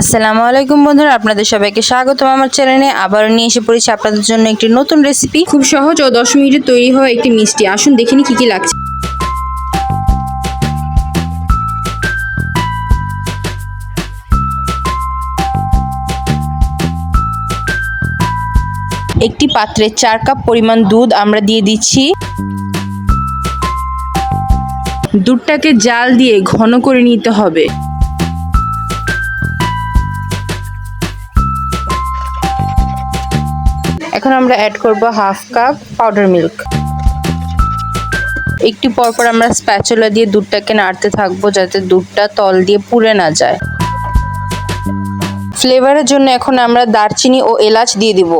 আসসালামু আলাইকুম বন্ধুরা, আপনাদের সবাইকে স্বাগতম আমার চ্যানেলে। আবারও নিয়ে এসে পড়েছি আপনাদের জন্য একটি নতুন রেসিপি খুব সহজ ও দশ মিনিটে তৈরি হওয়া একটি মিষ্টি। আসুন দেখিনি কি কি লাগছে। একটি পাত্রে চার কাপ পরিমাণ দুধ আমরা দিয়ে দিচ্ছি। দুধটাকে জাল দিয়ে ঘন করে নিতে হবে। এখন আমরা অ্যাড করব হাফ কাপ পাউডার মিল্ক একটু পরপর আমরা স্প্যাচুলা দিয়ে দুধটাকে নাড়তে থাকব যাতে দুধটা তল দিয়ে পুড়ে না যায়। ফ্লেভারের জন্য এখন আমরা দারচিনি ও এলাচ দিয়ে দিব।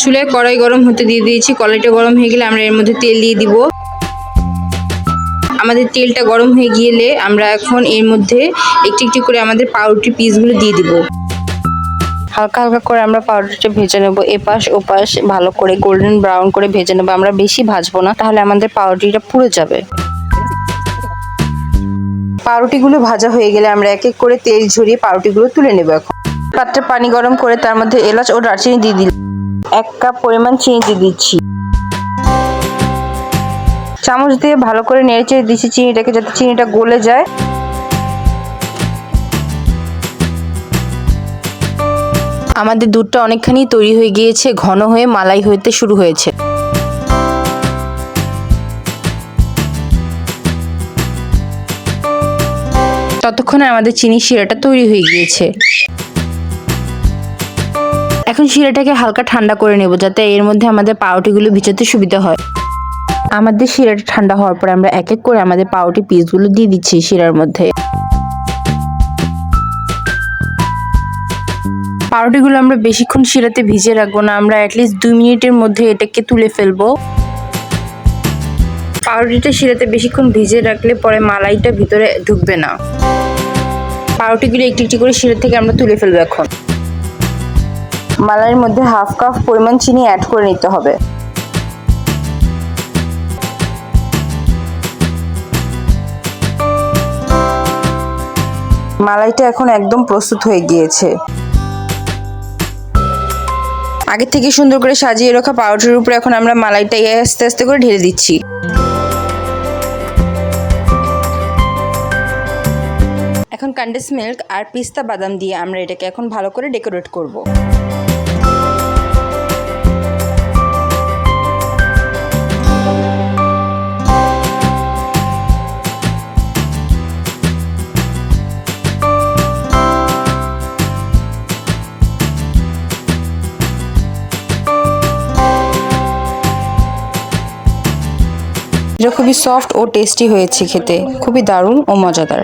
চুলায় কড়াই গরম হতে দিয়ে দিয়েছি। কড়াইটা গরম হয়ে গেলে আমরা এর মধ্যে তেল দিয়ে দিব। আমাদের তেলটা গরম হয়ে গেলে আমরা এখন এর মধ্যে একটি একটি করে আমাদের পাউরুটি পিসগুলো দিয়ে দিব। হালকা হালকা করে আমরা পাউডারটা ভেজে নেব। এপাশ ওপাশ ভালো করে গোল্ডেন ব্রাউন করে ভেজে নেব। আমরা বেশি ভাজবো না, তাহলে আমাদের পাউরুটিটা পুড়ে যাবে। পাউরুটিগুলো ভাজা হয়ে গেলে আমরা এক এক করে তেল ঝরিয়ে পাউরুটিগুলো তুলে নেব এখন। পাত্রে পানি গরম করে তার মধ্যে এলাচ ও দারচিনি দিয়ে দিল এক কাপ পরিমাণ চিনি দিয়ে দিচ্ছি। চামচ দিয়ে ভালো করে নেড়ে চেড়ে দিচ্ছি চিনিটাকে যাতে চিনিটা গলে যায়। আমাদের দুধটা অনেকখানি তৈরি হয়ে গিয়েছে, ঘন হয়ে মালাই হইতে শুরু হয়েছে। ততক্ষণে আমাদের চিনি শিরাটা তৈরি হয়ে গিয়েছে। এখন শিরাটাকে হালকা ঠান্ডা করে নেব, যাতে এর মধ্যে আমাদের পাউরুটিগুলো ভিজাতে সুবিধা হয়। আমাদের শিরাটা ঠান্ডা হওয়ার পরে আমরা এক এক করে আমাদের পাউরুটি পিসগুলো দিয়ে দিচ্ছি শিরার মধ্যে। পাউরুটিগুলো আমরা বেশিক্ষণ শিরাতে ভিজে রাখব না, আমরা অ্যাটলিস্ট দুই মিনিটের মধ্যে এটাকে তুলে ফেলব। পাউরুটিটা শিরাতে বেশিক্ষণ ভিজে রাখলে পরে মালাইটা ভিতরে ঢুকবে না। পাউরুটিগুলো একটি একটি করে শিরা থেকে আমরা তুলে ফেলব এখন। মালাইয়ের মধ্যে হাফ কাপ পরিমাণ চিনি অ্যাড করে নিতে হবে। মালাইটা এখন একদম প্রস্তুত হয়ে গিয়েছে। আগে থেকে সুন্দর করে সাজিয়ে রাখা পাউডারের উপরে এখন আমরা মালাইটা আস্তে আস্তে করে ঢেলে দিচ্ছি। এখন কান্ডেস মিল্ক আর পিস্তা বাদাম দিয়ে আমরা এটাকে এখন ভালো করে ডেকোরেট করব। এটা খুবই সফট ও টেস্টি হয়েছে খেতে। খুবই দারুণ ও মজাদার।